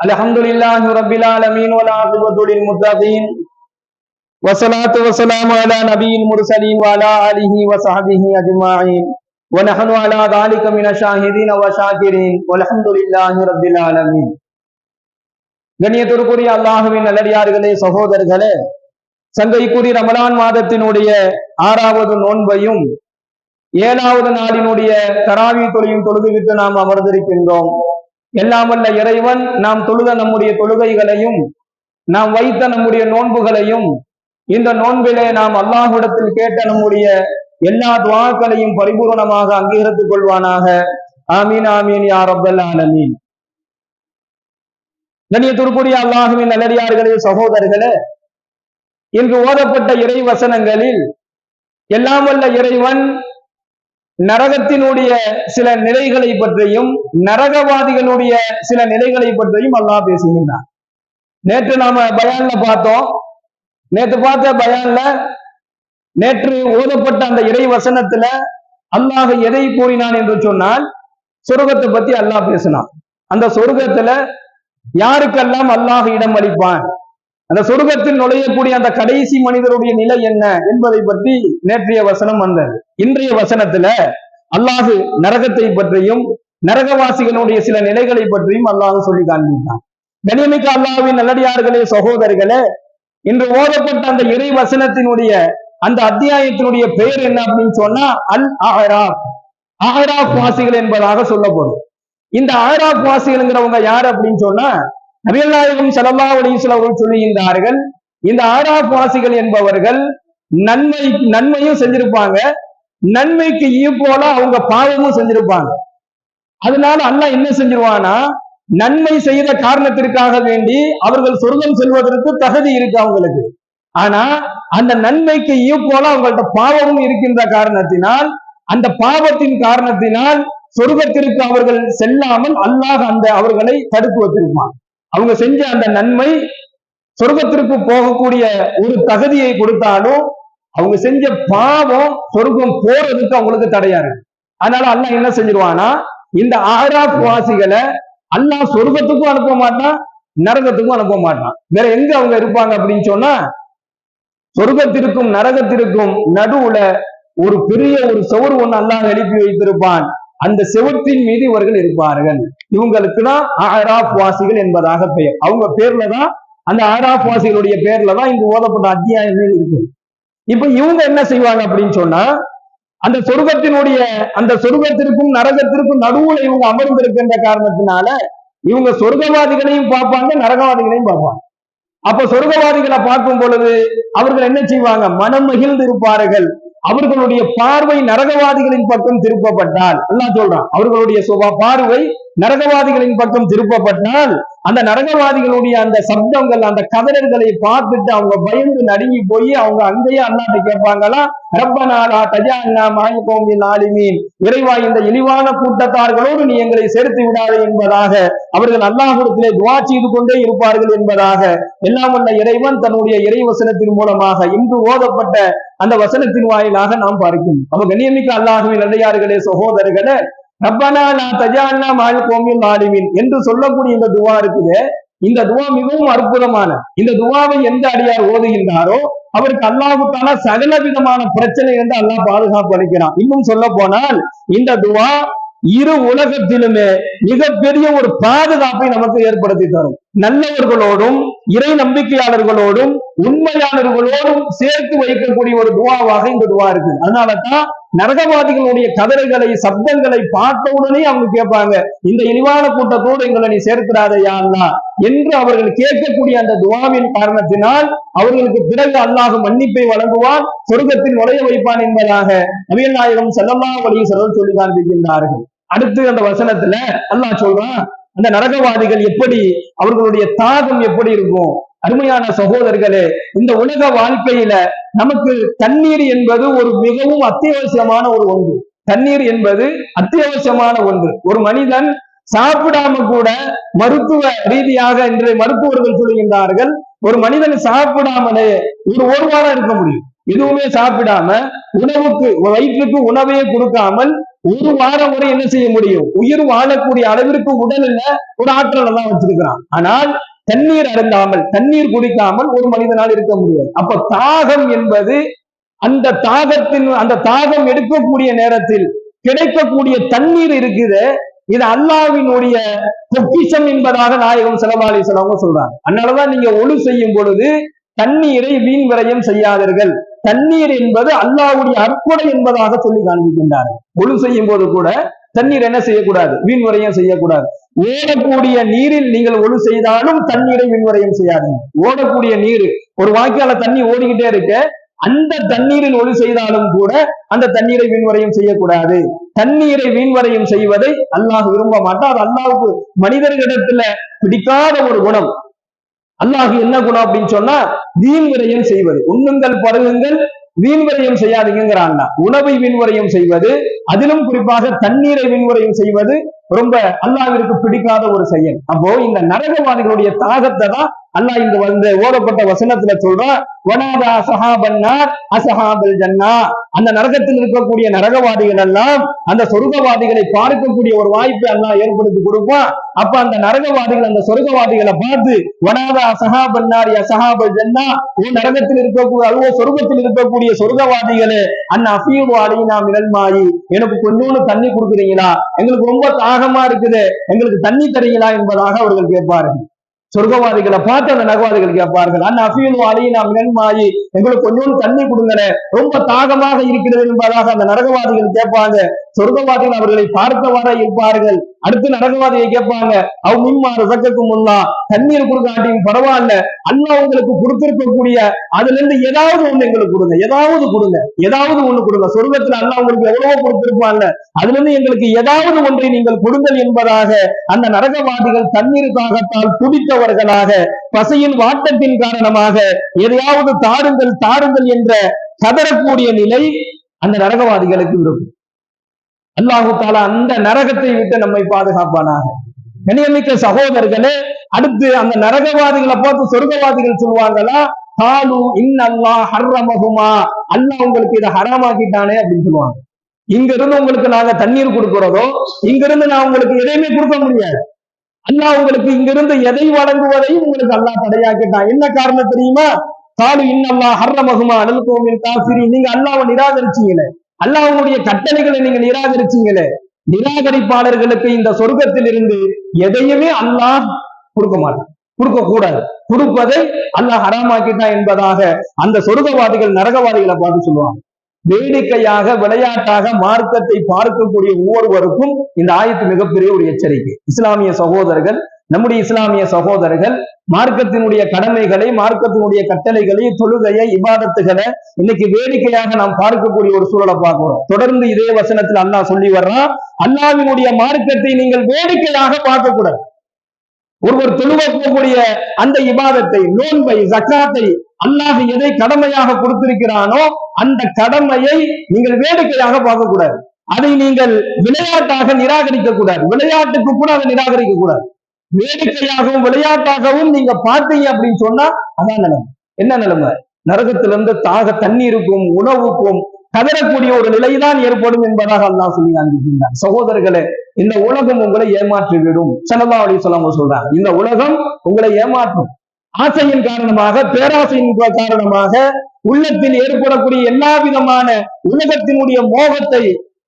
الحمد لله رب العالمين والعاقبة للمتقين والصلاة والسلام على نبي المرسلين وعلى آله وصحبه أجمعين ونحن على ذلك من الشاهدين والشاكرين والحمد لله رب العالمين கண்ணியத்திற்குரிய அல்லாஹுவின் நல்லடியார்களே சகோதரர்களே சங்கைக்குறி ரமலான் மாதத்தினுடைய ஆறாவது நோன்பையும் ஏழாவது நாளினுடைய தராவி தொழியும் தொழுதுவிட்டு நாம் அமர்ந்திருக்கின்றோம் எல்லாம் வல்ல இறைவன் நாம் தொழுத நம்முடைய தொழுகைகளையும் நாம் வைத்த நம்முடைய நோன்புகளையும் இந்த நோன்பிலே நாம் அல்லாஹ்விடத்தில் கேட்ட நம்முடைய எல்லா துவாக்களையும் பரிபூரணமாக அங்கீகரித்துக் கொள்வானாக. ஆமீன் ஆமீன் யார் அப்தல் ஆலமீன். கண்ணியத்திற்குரிய அல்லாஹுவின் நல்லடியார்களே சகோதரர்களே இன்று ஓதப்பட்ட இறை வசனங்களில் எல்லாம் வல்ல இறைவன் நரகத்தினுடைய சில நிலைகளை பற்றியும் நரகவாதிகளுடைய சில நிலைகளை பற்றியும் அல்லாஹ் பேசுகின்றான். நேற்று நாம பயான்ல பார்த்தோம். நேற்று பார்த்த பயான்ல நேற்று ஓதப்பட்ட அந்த இறை வசனத்துல அல்லாஹ் எதை கூறினான் என்று சொன்னால் சொர்க்கத்தை பத்தி அல்லாஹ் பேசினான். அந்த சொர்க்கத்துல யாருக்கெல்லாம் அல்லாஹ் இடம் அளிப்பான்? அந்த சொர்க்கத்தில் நுழையக்கூடிய அந்த கடைசி மனிதருடைய நிலை என்ன என்பதை பற்றி நேற்றைய வசனம் வந்தது. இன்றைய வசனத்துல அல்லாஹு நரகத்தை பற்றியும் நரகவாசிகளுடைய சில நிலைகளை பற்றியும் அல்லாஹ் சொல்லி காண்பித்தான். கனியமிக்க அல்லாஹ்வின் நல்லடியார்களே சகோதரர்களே இன்று ஓதப்பட்ட அந்த இறை வசனத்தினுடைய அந்த அத்தியாயத்தினுடைய பெயர் என்ன அப்படின்னு சொன்னா அல் ஆஹராப் அஹராப் வாசிகள் என்பதாக சொல்லப்படும். இந்த ஆஹராப் வாசிகள்ங்கிறவங்க யார் அப்படின்னு சொன்னா நபிகள் நாயகம் சிலவர்கள் சொல்லுகின்றார்கள் இந்த ஆறாப் வாசிகள் என்பவர்கள் நன்மை நன்மையும் செஞ்சிருப்பாங்க நன்மைக்கு ஈப்போல அவங்க பாவமும் செஞ்சிருப்பாங்க. அதனால அல்ல என்ன செஞ்சிருவானா நன்மை செய்த காரணத்திற்காக வேண்டி அவர்கள் சொர்க்கம் செல்வதற்கு தகுதி இருக்கு அவங்களுக்கு. ஆனா அந்த நன்மைக்கு ஈப்போல அவங்கள்ட்ட பாவமும் இருக்கின்ற காரணத்தினால் அந்த பாவத்தின் காரணத்தினால் சொர்க்கத்திற்கு அவர்கள் செல்லாமல் அல்லாஹ் அந்த அவர்களை தடுத்து வைத்திருப்பான். அவங்க செஞ்ச அந்த நன்மை சொர்க்கத்திற்கு போகக்கூடிய ஒரு தகுதியை கொடுத்தாலும் அவங்க செஞ்ச பாவம் சொர்க்கம் போறதுக்கு அவங்களுக்கு தடையா இருக்கு. அதனால அல்லாஹ் என்ன செஞ்சிருவானா இந்த ஆராப் வாசிகளை அல்லாஹ் சொர்க்கத்துக்கும் அனுப்ப மாட்டான் நரகத்துக்கும் அனுப்ப மாட்டான். வேற எங்க அவங்க இருப்பாங்க அப்படின்னு சொன்னா சொர்க்கத்திற்கும் நரகத்திற்கும் நடுவுல ஒரு பெரிய ஒரு சவுறு ஒண்ணு அல்லாஹ் எழுப்பி வைத்திருப்பான். அந்த செவத்தின் மீது இவர்கள் இருப்பார்கள். இவங்களுக்கு தான் ஆராப் வாசிகள் என்பதாக பெயர். அவங்க பேர்ல தான் அந்த ஆராப் வாசிகளுடைய பேர்ல தான் இங்கு ஓதப்பட்ட அத்தியாயங்கள் இருக்கு. இப்ப இவங்க என்ன செய்வாங்க அப்படின்னு சொன்னா அந்த சொர்க்கத்தினுடைய அந்த சொர்க்கத்திற்கும் நரகத்திற்கும் நடுவுல இவங்க அமர்ந்திருக்கின்ற காரணத்தினால இவங்க சொர்க்கவாதிகளையும் பார்ப்பாங்க நரகவாதிகளையும் பார்ப்பாங்க. அப்ப சொர்க்கவாதிகளை பார்க்கும் பொழுது அவர்கள் என்ன செய்வாங்க? மனம் மகிழ்ந்து இருப்பார்கள். அவர்களுடைய பார்வை நரகவாதிகளின் பக்கம் திருப்பப்பட்டால் எல்லாம் சொல்றான். அவர்களுடைய பார்வை நரகவாதிகளின் பக்கம் திருப்பப்பட்டால் அந்த நரகவாதிகளுடைய அந்த சப்தங்கள் அந்த கதறல்களை பார்த்துட்டு அவங்க பயந்து நடுங்கி போய் அவங்க அங்கேயே அண்ணாட்ட கேட்பாங்களா? ரப்பனாலா தஜா அண்ணா மாயக்கோமின் ஆலிமீன். இறைவா இந்த இழிவான கூட்டத்தார்களோடு நீ எங்களை சேர்த்து விடாது என்பதாக அவர்கள் அல்லாஹுடத்திலே துவா செய்து கொண்டே இருப்பார்கள் என்பதாக எல்லாம் உள்ள இறைவன் தன்னுடைய இறை வசனத்தின் மூலமாக இன்று ஓதப்பட்ட அந்த வசனத்தின் வாயிலாக நாம் பார்க்கும் அவங்க கண்ணியமிக்க அல்லாஹுவின் நல்லையார்களே சகோதரர்களே ரப்பனா நான் தஜான்னா மால் கோமில் ஆலிமின் என்று சொல்லக்கூடிய இந்த துவா இருக்குது. இந்த துவா மிகவும் அற்புதமான. இந்த துவாவை எந்த அடியார் ஓதுகின்றாரோ அவருக்கு அல்லாவுக்கான சகல விதமான பிரச்சனை என்று அல்லாஹ் பாதுகாப்பு அளிக்கிறான். இன்னும் சொல்ல போனால் இந்த துவா இரு உலகத்திலுமே மிகப்பெரிய ஒரு பாதுகாப்பை நமக்கு ஏற்படுத்தி தரும். நல்லவர்களோடும் இறை நம்பிக்கையாளர்களோடும் உண்மையாளர்களோடும் சேர்த்து வைக்கக்கூடிய ஒரு துவாவாக இந்த துவா இருக்கு அதனாலதான் நரகவாதிகளுடைய கதறுகளை சப்தங்களை பார்த்த உடனே அவங்க கேட்பாங்க இந்த இழிவான கூட்டத்தோடு எங்களை நீ சேர்க்கிறாதையா என்று அவர்கள் கேட்கக்கூடிய அந்த துவாவின் காரணத்தினால் அவர்களுக்கு பிறகு அல்லாஹ் மன்னிப்பை வழங்குவான் சொர்க்கத்தில் நுழைய வைப்பான் என்பதாக நவீன நாயகம் செல்லல்லா வழியை சொல்லி காண்பிக்கின்றார்கள் அடுத்து அந்த வசனத்துல அல்லாஹ் சொல்றான் அந்த நரகவாதிகள் எப்படி அவர்களுடைய தாகம் எப்படி இருக்கும்? அருமையான சகோதரர்களே இந்த உலக வாழ்க்கையில நமக்கு தண்ணீர் என்பது ஒரு மிகவும் அத்தியாவசியமான ஒரு ஒன்று. தண்ணீர் என்பது அத்தியாவசியமான ஒன்று. ஒரு மனிதன் சாப்பிடாம கூட மருத்துவ ரீதியாக இன்றைய மருத்துவர்கள் சொல்லுகின்றார்கள் ஒரு மனிதன் சாப்பிடாமலே ஒரு ஒரு வாரம் இருக்க முடியும். எதுவுமே சாப்பிடாம உணவுக்கு வயிற்றுக்கு உணவையே கொடுக்காமல் ஒரு வாரம் வரை என்ன செய்ய முடியும்? உயிர் வாழக்கூடிய அளவிற்கு உடல்ல ஒரு ஆற்றலை எல்லாம் வச்சிருக்கிறான். ஆனால் தண்ணீர் அருந்தாமல் தண்ணீர் குடிக்காமல் ஒரு மனிதனால் இருக்க முடியாது. அப்ப தாகம் என்பது அந்த தாகத்தின் அந்த தாகம் எடுக்கக்கூடிய நேரத்தில் கிடைக்கக்கூடிய தண்ணீர் இருக்குது. இது அல்லாவினுடைய பொக்கிஷம் என்பதாக நாயகம் செலவாளி செலவங்க சொல்றாங்க. அதனாலதான் நீங்க ஒழு செய்யும் பொழுது தண்ணீரை வீண் விரயம் செய்யாதீர்கள். தண்ணீர் என்பது அல்லாவுடைய அற்புடை என்பதாக சொல்லி காண்பிக்கின்றார்கள். ஒழு செய்யும் போது கூட தண்ணீர் என்ன செய்யக்கூடாது? வீண் செய்யக்கூடாது. ஓடக்கூடிய நீரில் நீங்கள் ஒழு செய்தாலும் தண்ணீரை வீண்வரையும் செய்யாதீங்க. ஓடக்கூடிய நீர் ஒரு வாய்க்கால தண்ணி ஓடிக்கிட்டே இருக்க. அந்த தண்ணீரில் ஒளி செய்தாலும் கூட அந்த தண்ணீரை வீண்வரையும் செய்யக்கூடாது. தண்ணீரை வீண்வரையும் செய்வதை அல்லாஹ் விரும்ப மாட்டார் அல்லாவுக்கு அல்லாஹுக்கு மனிதர்களிடத்துல பிடிக்காத ஒரு குணம். அல்லாஹ் என்ன குணம் அப்படின்னு சொன்னா வீண் விரயம் செய்வது. உண்ணுங்கள் பருகுங்கள் வீண் விரயம் செய்யாதீங்கிறான் உணவை வீண்வரையும் செய்வது அதிலும் குறிப்பாக தண்ணீரை வீண்வரையும் செய்வது ரொம்ப அல்லாவிற்கு பிடிக்காத ஒரு செயல். அப்போ இந்த நரகவாதிகளுடைய தாகத்தை தான் அல்லாஹ் இங்கு வந்து ஓதப்பட்ட வசனத்துல சொல்றான் வனாதா சஹாபன்னார் அசஹாபல் ஜன்னா. அந்த நரகத்தில் இருக்கக்கூடிய நரகவாதிகள் எல்லாம் அந்த சொர்க்கவாதிகளை பார்க்கக்கூடிய ஒரு வாய்ப்பை அல்லாஹ் ஏற்படுத்தி கொடுப்பான் அப்ப அந்த நரகவாதிகள் அந்த சொர்க்கவாதிகளை பார்த்து வனாதா சஹாபன்னார் அசஹாபல் ஜன்னா. ஓ நரகத்தில் இருக்கக்கூடிய அதுவோ சொர்க்கத்தில் இருக்கக்கூடிய சொர்க்கவாதிகளே அண்ணா அஃபீவு அடையினா மினல் எனக்கு கொஞ்சோண்டு தண்ணி கொடுக்குறீங்களா? எங்களுக்கு ரொம்ப தாகமா இருக்குது. எங்களுக்கு தண்ணி தரீங்களா என்பதாக அவர்கள் கேட்பார்கள். சொர்க்கவாதிகளை பார்த்து அந்த நகவாதிகள் கேட்பார்கள் அண்ணா அஃபீல் அலினா நாம் மாயி எங்களுக்கு கொஞ்சோண்டு தண்ணி கொடுங்கன ரொம்ப தாகமாக இருக்கிறது என்பதாக அந்த நரகவாதிகள் கேட்பாங்க. சொர்க்கவாதிகள் அவர்களை பார்த்தவாறா இருப்பார்கள். அடுத்து நரகவாதியை கேட்பாங்க அவ மின்மா சக்கத்து முன்னா தண்ணீர் கொடுக்காட்டியும் பரவாயில்ல அண்ணா உங்களுக்கு கொடுத்திருக்கக்கூடிய அதுல இருந்து ஏதாவது ஒண்ணு எங்களுக்கு கொடுங்க ஏதாவது கொடுங்க ஏதாவது ஒண்ணு கொடுங்க. சொர்க்கத்துல அண்ணா உங்களுக்கு எவ்வளவோ கொடுத்திருப்பாங்க. அதுல இருந்து எங்களுக்கு ஏதாவது ஒன்றை நீங்கள் கொடுங்கள் என்பதாக அந்த நரகவாதிகள் தண்ணீருக்காகத்தால் துடித்தவர்களாக பசையின் வாட்டத்தின் காரணமாக எதையாவது தாருங்கள் தாருங்கள் என்ற கதறக்கூடிய நிலை அந்த நரகவாதிகளுக்கு இருக்கும். அல்லாஹு தாலா அந்த நரகத்தை விட்டு நம்மை பாதுகாப்பானாக. கணியமிக்க சகோதரர்களே அடுத்து அந்த நரகவாதிகளை பார்த்து சொர்க்கவாதிகள் சொல்லுவாங்களா? காலு இன்னல்லா ஹர்ரமகுமா அல்லாஹ் உங்களுக்கு இதை ஹராமாக்கிட்டானே அப்படின்னு சொல்லுவாங்க. இங்க இருந்து உங்களுக்கு நாங்க தண்ணீர் கொடுக்கிறதோ இங்க இருந்து நான் உங்களுக்கு எதையுமே கொடுக்க முடியாது. அல்லாஹ் உங்களுக்கு இங்கிருந்து எதை வழங்குவதையும் உங்களுக்கு அல்லாஹ் தடையாக்கிட்டான். என்ன காரணம் தெரியுமா? காலு இன்னல்லா ஹர்ரமகுமா அனல் கோமின் காசிரி நீங்க அல்லாவை நிராகரிச்சீங்களே. அல்லாஹ்வுடைய கட்டளைகளை நீங்க நிராகரிச்சீங்களே. நிராகரிப்பாளர்களுக்கு இந்த சொர்க்கத்தில் இருந்து எதையுமே அல்லாஹ் கொடுக்க மாட்டான். கொடுக்க கூடாது. கொடுப்பதை அல்லாஹ் ஹராமாக்கிட்டான் என்பதாக அந்த சொர்க்கவாதிகள் நரகவாதிகளை பார்த்து சொல்லுவாங்க. வேடிக்கையாக விளையாட்டாக மார்க்கத்தை பார்க்கக்கூடிய ஒவ்வொருவருக்கும் இந்த ஆயத்து மிகப்பெரிய ஒரு எச்சரிக்கை. இஸ்லாமிய சகோதரர்கள் நம்முடைய இஸ்லாமிய சகோதரர்கள் மார்க்கத்தினுடைய கடமைகளை மார்க்கத்தினுடைய கட்டளைகளை தொழுகையை இபாதத்துகளை இன்னைக்கு வேடிக்கையாக நாம் பார்க்கக்கூடிய ஒரு சூழலை பார்க்கிறோம். தொடர்ந்து இதே வசனத்தில் அல்லாஹ் சொல்லி வர்றான் அல்லாவினுடைய மார்க்கத்தை நீங்கள் வேடிக்கையாக பார்க்கக்கூடாது. ஒருவர் தொழுவக்கூடிய அந்த இபாதத்தை நோன்பை ஜக்காத்தை அல்லாஹ் எதை கடமையாக கொடுத்திருக்கிறானோ அந்த கடமையை நீங்கள் வேடிக்கையாக பார்க்கக்கூடாது. அதை நீங்கள் விளையாட்டாக நிராகரிக்க கூடாது விளையாட்டுக்கு கூட அதை நிராகரிக்க கூடாது வேடிக்கையாகவும் விளையாட்டாகவும் நீங்க பார்த்தீங்க அப்படின்னு சொன்னா அதான் நிலைமை. என்ன நிலைமை? நரகத்திலிருந்து தாக தண்ணீருக்கும் உணவுக்கும் கதறக்கூடிய ஒரு நிலைதான் ஏற்படும் என்பதாக அல்லாஹ் சொல்லி காண்பிக்கின்றார் சகோதரர்களே இந்த உலகம் உங்களை ஏமாற்றி விடும் அலி சொல்லாம சொல்றாங்க. இந்த உலகம் உங்களை ஏமாற்றும். ஆசையின் காரணமாக பேராசையின் காரணமாக உள்ளத்தில் ஏற்படக்கூடிய எல்லா விதமான உலகத்தினுடைய மோகத்தை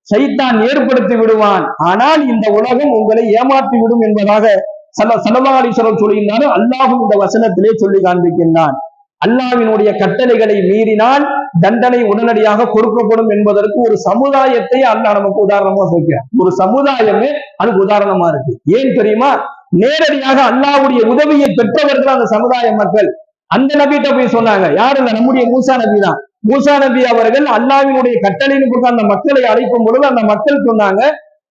சைத்தான் ஏற்படுத்தி விடுவான். ஆனால் இந்த உலகம் உங்களை ஏமாற்றி விடும் என்பதாக சல சலமாலீஸ்வரம் சொல்லியிருந்தாலும் அல்லாஹும் இந்த வசனத்திலே சொல்லி காண்பிக்கின்றான். அல்லாவினுடைய கட்டளைகளை மீறினால் தண்டனை உடனடியாக கொடுக்கப்படும் என்பதற்கு ஒரு சமுதாயத்தை அல்லாஹ் நமக்கு உதாரணமா சொல்கிறார் ஒரு சமுதாயமே அதுக்கு உதாரணமா இருக்கு. ஏன் தெரியுமா? நேரடியாக அல்லாவுடைய உதவியை பெற்றவர்கள் அந்த சமுதாய மக்கள். அந்த நபிட்ட போய் சொன்னாங்க யார் இல்ல நம்முடைய மூசா நபி தான்? மூசா நபி அவர்கள் அல்லாவினுடைய கட்டளைன்னு கொடுத்த அந்த மக்களை அழைக்கும் பொழுது அந்த மக்கள் சொன்னாங்க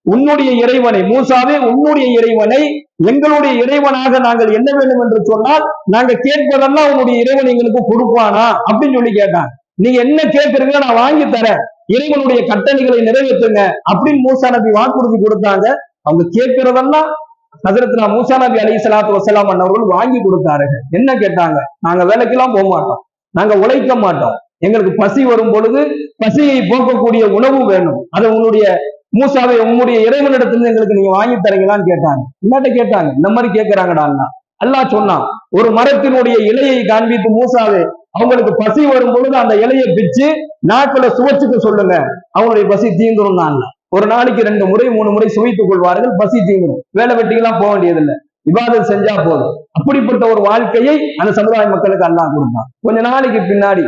உன்னுடைய இறைவனை மூசாவே உன்னுடைய இறைவனை எங்களுடைய இறைவனாக நாங்கள் என்ன வேண்டும் என்று சொன்னால் நாங்க கேட்பதெல்லாம் உன்னுடைய இறைவன் எங்களுக்கு கொடுப்பானா? அப்படின்னு சொல்லி கேட்டாங்க நீங்க என்ன கேட்கறீங்களோ நான் வாங்கி தரேன். இறைவனுடைய கட்டளைகளை நிறைவேற்றுங்க அப்படின்னு மூசா நபி வாக்குறுதி கொடுத்தாங்க. அவங்க கேட்கிறதெல்லாம் நகரத்துல மூசா நபி அலி சலாத்து வசலாம் அண்ணவர்கள் வாங்கி கொடுத்தாரு என்ன கேட்டாங்க? நாங்க வேலைக்கெல்லாம் போக மாட்டோம். நாங்க உழைக்க மாட்டோம். எங்களுக்கு பசி வரும் பொழுது பசியை போக்கக்கூடிய உணவு வேணும். அதை உன்னுடைய மூசாவை உங்களுடைய இறைவனிடத்துல எங்களுக்கு நீங்க வாங்கி தரீங்களான்னு கேட்டாங்க. என்னட்ட கேட்டாங்க? இந்த மாதிரி கேட்கிறாங்கடா அல்லாஹ் சொன்னான் ஒரு மரத்தினுடைய இலையை காண்பித்து மூசாவே அவங்களுக்கு பசி வரும் பொழுது அந்த இலையை பிச்சு நாட்களை சுவைச்சுக்க சொல்லுங்க. அவங்களுடைய பசி தீந்துரும் தான் ஒரு நாளைக்கு ரெண்டு முறை மூணு முறை சுவைத்துக் கொள்வார்கள் பசி தீந்துரும். வேலை வெட்டிக்கெல்லாம் போக வேண்டியதில்லை. விவாதம் செஞ்சா போதும். அப்படிப்பட்ட ஒரு வாழ்க்கையை அந்த சமுதாய மக்களுக்கு அல்லாஹ் கொடுத்தான். கொஞ்ச நாளைக்கு பின்னாடி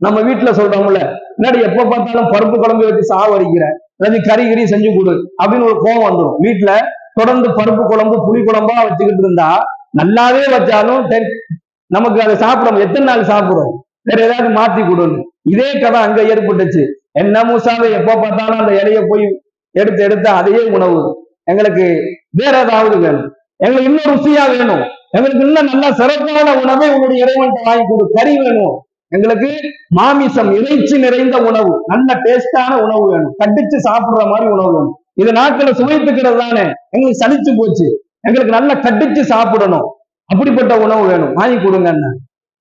நம்ம வீட்டுல சொல்றோம்ல முன்னாடி எப்ப பார்த்தாலும் பருப்பு குழம்பு வச்சு சாவடிக்கிறேன் அதாவது கறி கறி செஞ்சு கொடு அப்படின்னு ஒரு கோவம் வந்துடும் வீட்டுல தொடர்ந்து பருப்பு குழம்பு புளி குழம்பா வச்சுக்கிட்டு இருந்தா நல்லாவே வச்சாலும் நமக்கு அதை சாப்பிடும் எத்தனை நாள் சாப்பிடுறோம்? வேற ஏதாவது மாத்தி கொடுன்னு. இதே கதை அங்க ஏற்பட்டுச்சு. என்ன மூசாவை எப்ப பார்த்தாலும் அந்த இலைய போய் எடுத்து எடுத்து அதையே உணவு. எங்களுக்கு வேற ஏதாவது வேணும். எங்களுக்கு இன்னும் ருசியா வேணும். எங்களுக்கு இன்னும் நல்லா சிறப்பான உணவை உங்களுடைய இறைவன் வாங்கி கொடு. கறி வேணும். எங்களுக்கு மாமிசம் இறைச்சி நிறைந்த உணவு நல்ல டேஸ்டான உணவு வேணும். கட்டிச்சு சாப்பிடுற மாதிரி உணவு வேணும். இது நாட்களை சுவைத்துக்கிறது தானே. எங்களுக்கு சலிச்சு போச்சு. எங்களுக்கு நல்லா கடிச்சு சாப்பிடணும். அப்படிப்பட்ட உணவு வேணும். வாங்கி கொடுங்க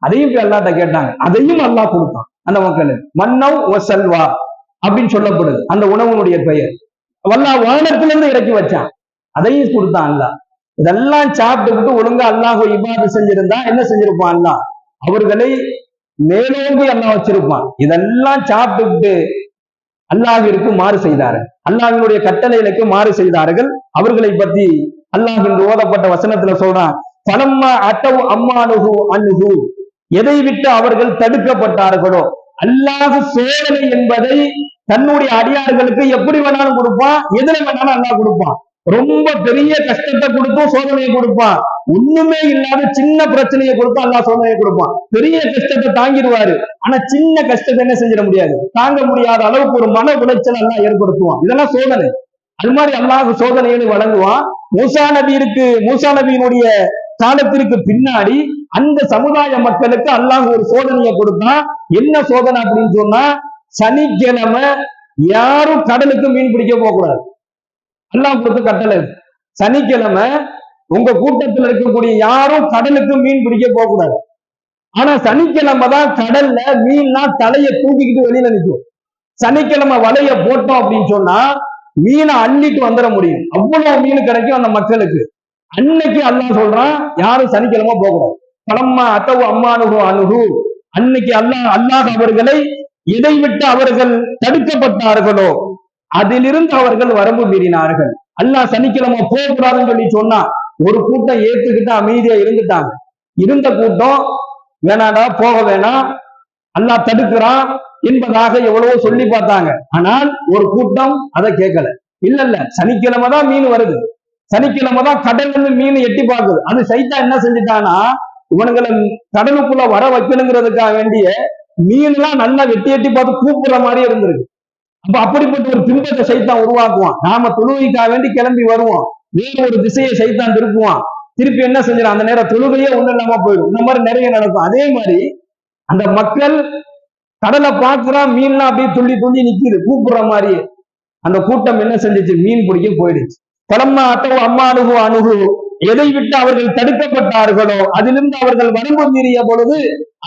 அதையும் இப்ப அல்லாட்ட கேட்டாங்க. அதையும் அல்லாஹ் கொடுத்தான். அந்த மக்களுக்கு மன்னவ் ஒ செல்வா அப்படின்னு சொல்லப்படுது. அந்த உணவுனுடைய பெயர். வல்லா வானத்திலிருந்து இறக்கி வச்சான். அதையும் கொடுத்தான் அல்லாஹ். இதெல்லாம் சாப்பிட்டுக்கிட்டு ஒழுங்கா அல்லாஹ் இபாது செஞ்சிருந்தா என்ன செஞ்சிருப்பான் அல்லா அவர்களை மேலோங்கி அல்லாஹ் வச்சிருப்பான். இதெல்லாம் சாப்பிட்டுட்டு அல்லாஹிற்கு மாறு செய்தார்கள். அல்லாஹினுடைய கட்டளைகளுக்கு மாறு செய்தார்கள். அவர்களை பத்தி அல்லாஹ் என்று ஓதப்பட்ட வசனத்துல சொல்றான் பலம்மா அட்டவு அம்மானுகு அணுகு எதை விட்டு அவர்கள் தடுக்கப்பட்டார்களோ அல்லாஹ் சோதனை என்பதை தன்னுடைய அடியார்களுக்கு எப்படி வேணாலும் கொடுப்பான் எதுல வேணாலும் அல்லாஹ் கொடுப்பான். ரொம்ப பெரிய கஷ்டத்தை கொடுத்தும் சோதனையை கொடுப்பான் ஒண்ணுமே இல்லாத சின்ன பிரச்சனையை கொடுத்து அல்லாஹ் சோதனையை கொடுப்பான். பெரிய கஷ்டத்தை தாங்கிடுவாரு. ஆனா சின்ன கஷ்டத்தை என்ன செஞ்சிட முடியாது? தாங்க முடியாத அளவுக்கு ஒரு மன உளைச்சல் எல்லாம் ஏற்படுத்துவான். இதெல்லாம் சோதனை. அது மாதிரி அல்லாஹ் சோதனைகளை வழங்குவான். மூசா நபியிற்கு மூசா நபியினுடைய காலத்திற்கு பின்னாடி அந்த சமுதாய மக்களுக்கு அல்லாஹ் ஒரு சோதனையை கொடுத்தான். என்ன சோதனை அப்படின்னு சொன்னா சனிக்கிழமை யாரும் கடலுக்கு மீன் பிடிக்க போக கூடாது அல்லாஹ் கொடுத்த கட்டளை. சனிக்கிழமை உங்க கூட்டத்துல இருக்கக்கூடிய யாரும் கடலுக்கு மீன் பிடிக்க போக கூடாது ஆனா சனிக்கிழமை தான் கடல்ல மீன்லாம் தலையை தூக்கிக்கிட்டு வெளியில நிற்கும். சனிக்கிழமை வலைய போட்டோம் அப்படின்னு சொன்னா மீனை அள்ளிட்டு வந்துட முடியும். அவ்வளவு மீன் கிடைக்கும் அந்த மக்களுக்கு. அன்னைக்கு அல்லாஹ் சொல்றான் யாரும் சனிக்கிழமை போகக்கூடாது. பலம்மா அத்தவு அம்மானுகு அணுகு அன்னைக்கு அல்லாஹ் அல்லாத அவர்களை இதை விட்டு அவர்கள் தடுக்கப்பட்டார்களோ? அதிலிருந்து அவர்கள் வரம்பு மீறினார்கள். அல்லாஹ் சனிக்கிழமை போகக்கூடாதுன்னு சொல்லி சொன்னா ஒரு கூட்டம் ஏத்துக்கிட்டு அமைதியா இருந்துட்டாங்க. இருந்த கூட்டம் வேணாடா போக வேணாம் அல்லாஹ் தடுக்கிறான் என்பதாக எவ்வளவோ சொல்லி பார்த்தாங்க. ஆனால் ஒரு கூட்டம் அதை கேட்கல. இல்ல இல்ல சனிக்கிழமை தான் மீன் வருது. சனிக்கிழமை தான் கடல் இருந்து மீன் எட்டி பார்க்குது. அது சைத்தா என்ன செஞ்சுட்டானா இவனுங்களை கடலுக்குள்ள வர வைக்கணுங்கிறதுக்காக வேண்டிய மீன்லாம் நல்லா வெட்டி எட்டி பார்த்து கூப்பிடுற மாதிரி இருந்திருக்கு. அப்ப அப்படிப்பட்ட ஒரு பிம்பத்தை சைத்தான் உருவாக்குவான். நாம தொழுகைக்காக வேண்டி கிளம்பி வருவோம். வேற ஒரு திசையை சைத்தான் திருப்புவான். திருப்பி என்ன செஞ்சிடும் அந்த நேரம் தொழுகையே ஒண்ணு இல்லாம போயிடும். இந்த மாதிரி நிறைய நடக்கும். அதே மாதிரி அந்த மக்கள் கடலை பார்க்கிறான் மீன்லாம் அப்படியே துள்ளி துள்ளி நிக்குது. கூப்பிடுற மாதிரி அந்த கூட்டம் என்ன செஞ்சுச்சு? மீன் பிடிக்க போயிடுச்சு. கிளம்ப அட்டவோ அம்மா அணுகு அணுகு. எதை விட்டு அவர்கள் தடுக்கப்பட்டார்களோ அதிலிருந்து அவர்கள் வரம்பு மீறிய பொழுது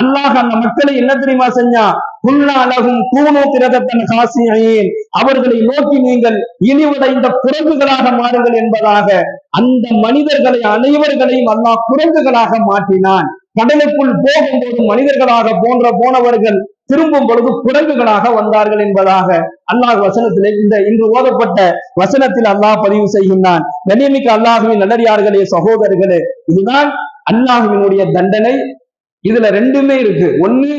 அல்லாஹ் அந்த மக்களை என்ன தெரியுமா செஞ்சான் புல்லாலகும் கூணோ திரதத்தன் காசியேன் அவர்களை நோக்கி நீங்கள் இழிவடைந்த குரங்குகளாக மாறுங்கள் என்பதாக அந்த மனிதர்களை அனைவர்களையும் அல்லாஹ் குரங்குகளாக மாற்றினான். கடலுக்குள் போகும்போது மனிதர்களாக போன்ற போனவர்கள் திரும்பும் பொழுது குரங்குகளாக வந்தார்கள் என்பதாக அல்லாஹ் வசனத்திலே இந்த இன்று ஓதப்பட்ட வசனத்தில் அல்லாஹ் பதிவு செய்கின்றான். கண்ணியமிக்க அல்லாஹுவின் நல்லடியார்களே சகோதரர்களே இதுதான் அல்லாஹுவினுடைய தண்டனை. இதுல ரெண்டுமே இருக்கு. ஒண்ணு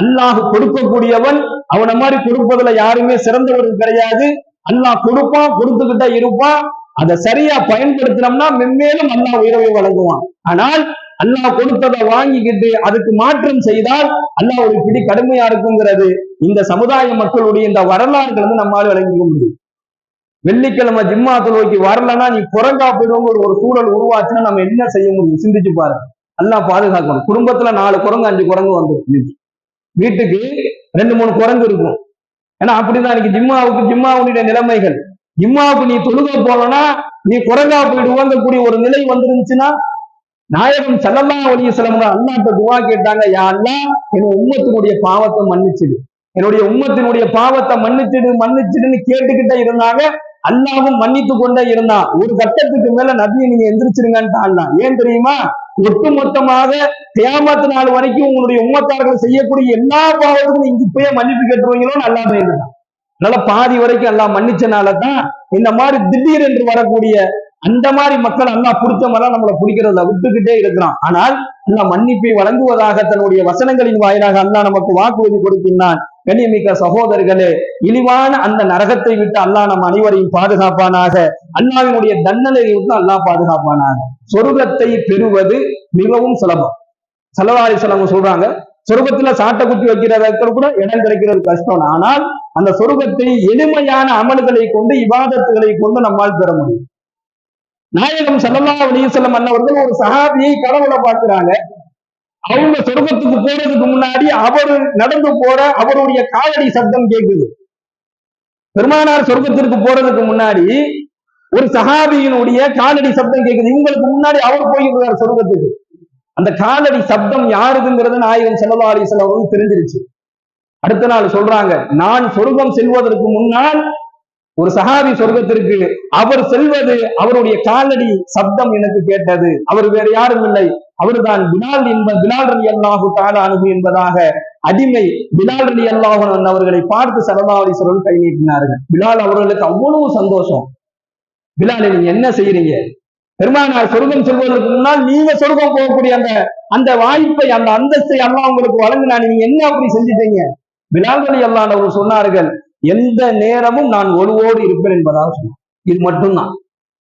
அல்லாஹ் கொடுக்கக்கூடியவன் அவனை மாதிரி கொடுப்பதுல யாருமே சிறந்தவர்கள் கிடையாது. அல்லாஹ் கொடுப்பான் கொடுத்துக்கிட்டே இருப்பான். அதை சரியா பயன்படுத்தினோம்னா மென்மேலும் அல்லாஹ் உயர்வை வழங்குவான். ஆனால் அல்லாஹ் கொடுத்ததை வாங்கிக்கிட்டு அதுக்கு மாற்றம் செய்தால் அல்லாஹ் ஒரு பிடி கடுமையா இருக்குங்கிறது. இந்த சமுதாய மக்களுடைய இந்த வரலாறுகள் வந்து நம்மால் விளங்கிக்க முடியும். வெள்ளிக்கிழமை ஜிம்மா தொழுவைக்கு வரலன்னா நீ குரங்கா போயிடுவோங்கிற ஒரு சூழல் உருவாச்சுன்னா நம்ம என்ன செய்ய முடியும்? சிந்திச்சு பாருங்க எல்லாம் பாதுகாக்கணும். குடும்பத்துல நாலு குரங்கு அஞ்சு குரங்கு வந்துடும் வீட்டுக்கு ரெண்டு மூணு குரங்கு இருக்கும். ஏன்னா அப்படிதான் இன்னைக்கு ஜிம்மாவுக்கு ஜிம்மாவுடைய நிலைமைகள். ஜிம்மாவுக்கு நீ தொழுக போலனா நீ குரங்கா போயிடுவோங்க கூடிய ஒரு நிலை வந்துருந்துச்சுன்னா நாயகம் செல்லல்லா ஒளிய சிலம்பு அல்லாட்ட துவா கேட்டாங்க யா அல்லா என் உம்மத்தினுடைய பாவத்தை மன்னிச்சிடு. என்னுடைய உம்மத்தினுடைய பாவத்தை மன்னிச்சிடு மன்னிச்சிடுன்னு கேட்டுக்கிட்டே இருந்தாங்க. அல்லாவும் மன்னித்து கொண்டே இருந்தான். ஒரு கட்டத்துக்கு மேல நபியை நீங்க எந்திரிச்சிருங்கன்ட்டு ஏன் தெரியுமா? ஒட்டுமொத்தமாக தேமத்து நாள் வரைக்கும் உங்களுடைய உம்மத்தார்கள் செய்யக்கூடிய எல்லா பாவத்துக்கும் நீங்க இப்பயே மன்னிப்பு கேட்டுருவீங்களோன்னு நல்லா இருந்தான் அதனால பாதி வரைக்கும் எல்லாம் மன்னிச்சனால தான் இந்த மாதிரி திடீர் என்று வரக்கூடிய அந்த மாதிரி மக்கள் அல்லா பிடிச்ச நம்மளை பிடிக்கிறத விட்டுக்கிட்டே இருக்கிறான். ஆனால் அல்லா மன்னிப்பை வழங்குவதாக தன்னுடைய வசனங்களின் வாயிலாக அல்லா நமக்கு வாக்குறுதி கொடுக்கின்றான். கண்ணியமிக்க சகோதரர்களே இழிவான அந்த நரகத்தை விட்டு அல்லாஹ் நம் அனைவரையும் பாதுகாப்பானாக. அண்ணாவினுடைய தண்டனை விட்டு அல்லாஹ் பாதுகாப்பானாக. சொர்க்கத்தை பெறுவது மிகவும் சுலபம். செலவாரி செலவு சொல்றாங்க சொர்க்கத்துல சாட்டை குத்தி வைக்கிறதுக்கு கூட இடம் கிடைக்கிறது கஷ்டம். ஆனால் அந்த சொர்க்கத்தை எளிமையான அமல்களை கொண்டு இவாதத்துகளை கொண்டு நம்மால் பெற முடியும். நாயகம் சல்லல்லா அலிசல்லம் அண்ணவர்கள் ஒரு சஹாபியை கடவுளை பார்க்கிறாங்க. அவங்க சொர்க்கத்துக்கு போறதுக்கு முன்னாடி அவர் நடந்து போற அவருடைய காலடி சப்தம் கேட்குது. பெருமானார் சொர்க்கத்திற்கு போறதுக்கு முன்னாடி ஒரு சஹாபியினுடைய காலடி சப்தம் கேட்குது. இவங்களுக்கு முன்னாடி அவர் போயிருக்கிறார் சொர்க்கத்துக்கு. அந்த காலடி சப்தம் யாருதுங்கிறது நாயகம் செல்லல்லா அலிசல்லம் தெரிஞ்சிருச்சு. அடுத்த நாள் சொல்றாங்க நான் சொர்க்கம் செல்வதற்கு முன்னால் ஒரு சஹாபி சொர்க்கத்திற்கு அவர் செல்வது அவருடைய காலடி சப்தம் எனக்கு கேட்டது. அவர் வேற யாரும் இல்லை. அவர்தான் பிலால் என்ப பிலால் அலி அல்லாஹு தாலானது என்பதாக அடிமை பிலால் அலி அல்லாஹன் அவர்களை பார்த்து சரதாவளீஸ்வரர்கள் கை நீட்டினார்கள். பிலால் அவர்களுக்கு அவ்வளவு சந்தோஷம். பிலால் நீங்க என்ன செய்யறீங்க பெருமானார் சொர்க்கம் செல்வதற்கு முன்னால் நீங்க சொர்க்கம் போகக்கூடிய அந்த அந்த வாய்ப்பை அந்த அந்தஸ்தை எல்லாம் உங்களுக்கு வழங்கினா நீங்க என்ன அப்படி செஞ்சுட்டீங்க? பிலால் அலி அல்லான் சொன்னார்கள் எந்த நேரமும் நான் ஒழுவோடு இருப்பேன் என்பதாக சொன்னார். இது மட்டும்தான்.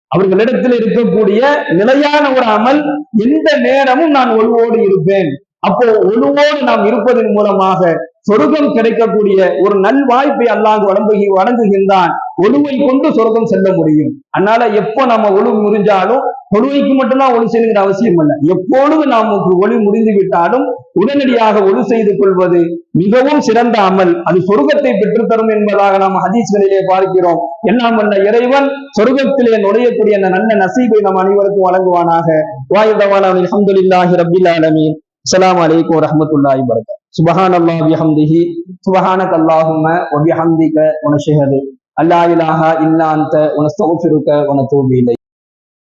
அவர்களிடத்தில் இருக்கக்கூடிய நிலையான ஒரு அமல் எந்த நேரமும் நான் ஒழுவோடு இருப்பேன். அப்போ ஒழுவோடு நாம் இருப்பதன் மூலமாக சொர்க்கம் கிடைக்கக்கூடிய ஒரு நல் வாய்ப்பை அல்லாது வழங்கு வழங்குகின்றான். ஒழுவை கொண்டு சொர்க்கம் செல்ல முடியும். அதனால எப்போ நம்ம ஒழு முறிஞ்சாலும் தொழுவைக்கு மட்டும்தான் ஒளி செய்யணுங்கிற அவசியம் இல்லை. எப்பொழுது நமக்கு ஒளி முடிந்து விட்டாலும் உடனடியாக ஒழு செய்து கொள்வது மிகவும் சிறந்த அமல். அது சொர்க்கத்தை பெற்றுத்தரும் என்பதாக நாம் ஹதீஸ்களிலே பார்க்கிறோம். எல்லாம் வந்த இறைவன் சொர்க்கத்திலே நுழையக்கூடிய அந்த நல்ல நசீபை நம் அனைவருக்கும் வழங்குவானாக. வாயுதவான அலமதுல்லாஹி ரபில் ஆலமீன். அஸ்லாம் வலைக்கம் வரமத்துல்லாஹி வரகாத் சுபஹான் அல்லாஹ் விஹம்திஹி சுபஹானக கல்லாஹும ஒபிஹம்திக வனஷஹது அல்லா இலாஹா இல்லா அன்த உன வனதூபு இலை